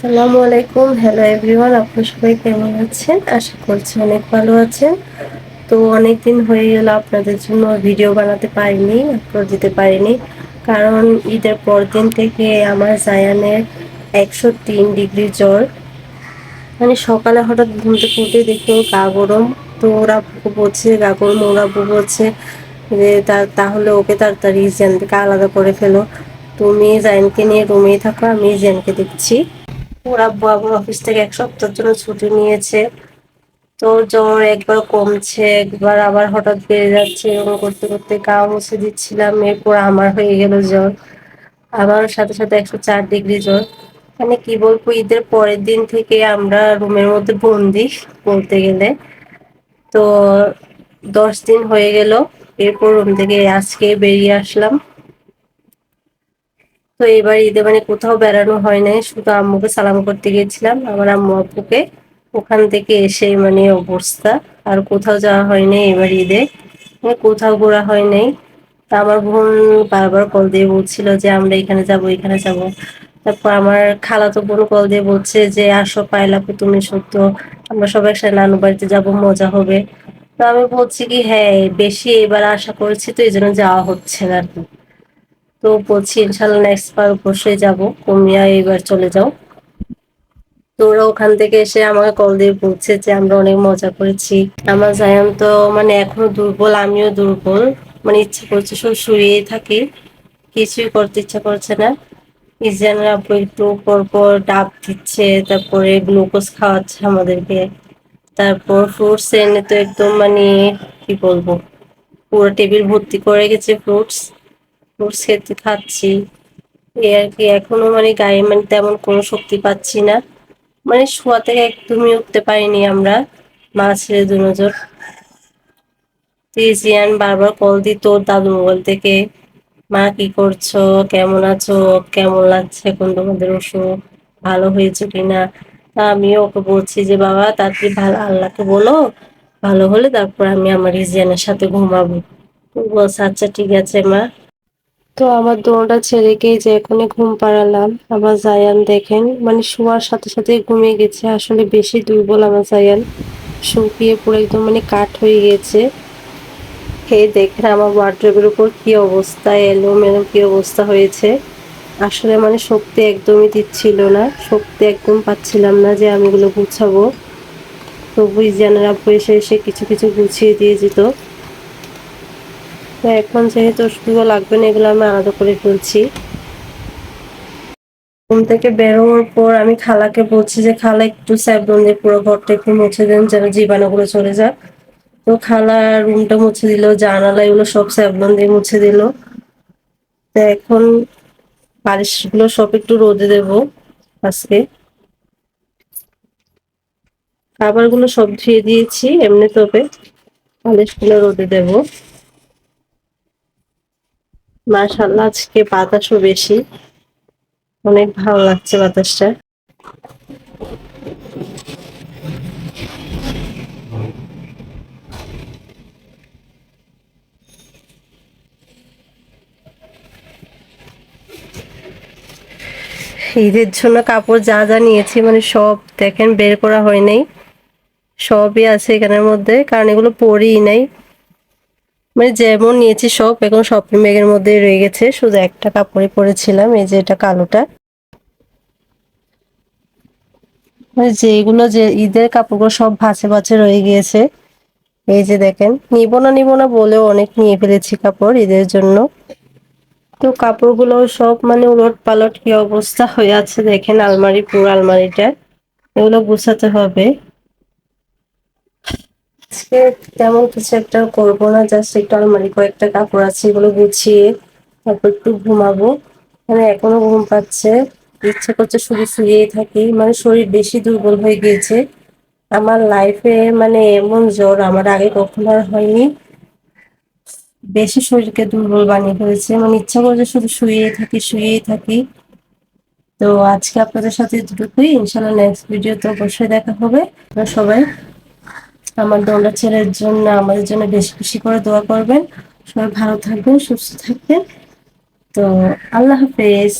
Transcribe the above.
আসসালামু আলাইকুম। Hello everyone আপনার সবাই কেমন আছেন? আশা করছি অনেক ভালো আছেন। তো অনেক দিন হয়ে গেল, আপনাদের জন্য ভিডিও বানাতে পারিনি আপলোড দিতে পারিনি। কারণ ঈদের পর দিন থেকে আমার জায়ানের একশো তিন ডিগ্রি জ্বর। মানে সকালে হঠাৎ ঘুম থেকে উঠে দেখি গা গরম। তো ওরা বলছে, গা গরম। ওরা বলছে যে তাহলে ওকে তাড়াতাড়ি জ্যান থেকে আলাদা করে ফেলো। তুমি জাইনকে নিয়ে রুমেই থাকো, আমি জ্যানকে দেখছি। ওর আব্বু আবার অফিস থেকে এক সপ্তাহের জন্য ছুটি নিয়েছে। তো জ্বর একবার কমছে, একবার আবার হঠাৎ বেড়ে যাচ্ছে, এরকম করতে করতে গা মুছে দিচ্ছিলাম, এরপর আমার হয়ে গেল জ্বর। আবার সাথে সাথে একশো চার ডিগ্রি জ্বর। মানে কি বলব, ঈদের পরের দিন থেকে আমরা রুমের মধ্যে বন্দি বলতে গেলে। তো দশ দিন হয়ে গেল, এরপর রুম থেকে আজকে বেরিয়ে আসলাম। তো এবার ঈদে মানে কোথাও বেড়ানো হয় নাই, শুধু আম্মুকে সালাম করতে গিয়েছিলাম আমার আম্মু আব্বুকে ওখান থেকে এসে মানে অবস্থা, আর কোথাও যাওয়া হয় নাই এবার ঈদে মানে কোথাও ঘোরা হয় নাই। তা আমার বোন বারবার কল দিয়ে বলছিল যে, আমরা এখানে যাব এখানে যাব। তারপর আমার খালাতো বোন কল দিয়ে বলছে যে, আসো পাইলাপু, তুমি সত্য, আমরা সবাই একসাথে নানু বাড়িতে যাব, মজা হবে। তো আমি বলছি কি হ্যাঁ বেশি এবার আশা করেছি তো, এই জন্য যাওয়া হচ্ছে না আর কি। তো বলছি ইনশাল্লাহ নেক্সট বার অবশ্যই যাব। কুমিয়া এইবার চলে যাও। তো ওরা ওখান থেকে এসে আমাকে কল দিয়ে বলছে যে, আমরা অনেক মজা করেছি। আমার জায়ান তো মানে এখনও দুর্বল, আমিও দুর্বল। মানে ইচ্ছে করছে সব শুয়েই থাকি। কিছুই করতে ইচ্ছা করছে না। ইজানরা আপু একটু পর পর ডাব দিচ্ছে, তারপরে গ্লুকোজ খাওয়াচ্ছে আমাদেরকে। তারপর ফ্রুটস এনে তো একদম মানে কি বলব, পুরো টেবিল ভর্তি করে গেছে ফ্রুটস খেতে খাচ্ছি। এই আর কি, এখনও মানে গায়ে মানে তেমন কোনো শক্তি পাচ্ছি না। মানে শোয়া থেকে একদমই উঠতে পারিনি আমরা মা ছেলে দু নজর জিয়ান বারবার কল দিত দাদু মোবাইল থেকে, মা, কি করছ? কেমন আছো? কেমন লাগছে এখন তোমাদের ওষুধ ভালো হয়েছে কিনা? তা আমিও ওকে বলছি যে, বাবা, তাড়াতাড়ি ভালো, আল্লাহকে বলো, ভালো হলে তারপর আমি আমার রিজিয়ানের সাথে ঘুমাবো। বলছে আচ্ছা ঠিক আছে, মা। তো আমার দোলটা ছেলেকে যে এখনই ঘুম পাড়ালাম। আবার জায়ান দেখেন মানে শোয়ার সাথে সাথে ঘুমিয়ে গেছে। আসলে বেশি দুর্বল আমার জায়ান। শুকিয়ে পুরো একদম মানে কাঠ হয়ে গেছে। খেয়ে দেখেন আমার ওয়ার্ড্রোবের উপর কি অবস্থা এলো মেলো কি অবস্থা হয়েছে। আসলে মানে শক্তি একদমই দিচ্ছিল না। শক্তি একদম পাচ্ছিলাম না যে আমি এগুলো গুছাবো। তবু ইজিয়ানের আব্বু এসে এসে কিছু কিছু গুছিয়ে দিয়ে যেত এখন যেহেতু ওষুধগুলো লাগবে না, এগুলো আমি আলাদা করে ফেলছি। ঘুম থেকে বেরোনোর পর আমি খালাকে বলছি যে, খালা, একটু স্যাবন দিয়ে পুরো ঘরটা একটু মুছে দেন, যেন জীবাণুগুলো চলে যাক। তো খালা রুমটা মুছে দিল, জানালা এগুলো সব স্যাবলন দিয়ে মুছে দিল। তো এখন বালিশগুলো সব একটু রোদে দেব আজকে। খাবারগুলো সব ধুয়ে দিয়েছি, এমনি তবে বালিশগুলো রোদে দেবো। মাশাল্লাহ আজকে বাতাসও বেশি। অনেক ভালো লাগছে বাতাসটা। ঈদের জন্য কাপড় যা যা নিয়েছি মানে সব দেখেন, বের করা হয় নাই। সবই আছে এখানের মধ্যে, কারণ এগুলো পরেই নাই। মানে যেমন নিয়েছি সব, এখন শপিং ব্যাগের মধ্যে রয়ে গেছে। শুধু একটা কাপড়ে পরেছিলাম, এই যে এটা কালোটা। মানে যেগুলো যে ঈদের কাপড়গুলো সব ভাসে ভাসে রয়ে গিয়েছে। এই যে দেখেন, নিব না নিব না বলেও অনেক নিয়ে ফেলেছি কাপড় ঈদের জন্য। তো কাপড়গুলো সব মানে উলট পালট কি অবস্থা হয়ে আছে দেখেন, আলমারি, পুরো আলমারিটা। এগুলো গুছাতে হবে। আজকে তেমন কিছু একটা করব না জাস্ট একটু আলমারি কয়েকটা কাপড় আছে, এগুলো গুছিয়ে তারপর একটু ঘুমাবো। মানে এখনও ঘুম পাচ্ছে, ইচ্ছে করছে শুধু শুয়েই থাকি মানে শরীর বেশি দুর্বল হয়ে গিয়েছে। আমার লাইফে মানে এমন জ্বর, আমার আগে কখনো আর হয়নি। বেশি শরীরকে দুর্বল বানিয়ে ফেলেছে মানে ইচ্ছা করছে শুধু শুয়েই থাকি শুয়েই থাকি। তো আজকে আপনাদের সাথে দুটোই ইনশাল্লাহ নেক্সট ভিডিওতে অবশ্যই দেখা হবে। সবাই আমার দৌড়া ছেলের জন্য, আমাদের জন্য বেশি বেশি করে দোয়া করবেন। সবাই ভালো থাকবেন, সুস্থ থাকবেন। তো আল্লাহ হাফেজ।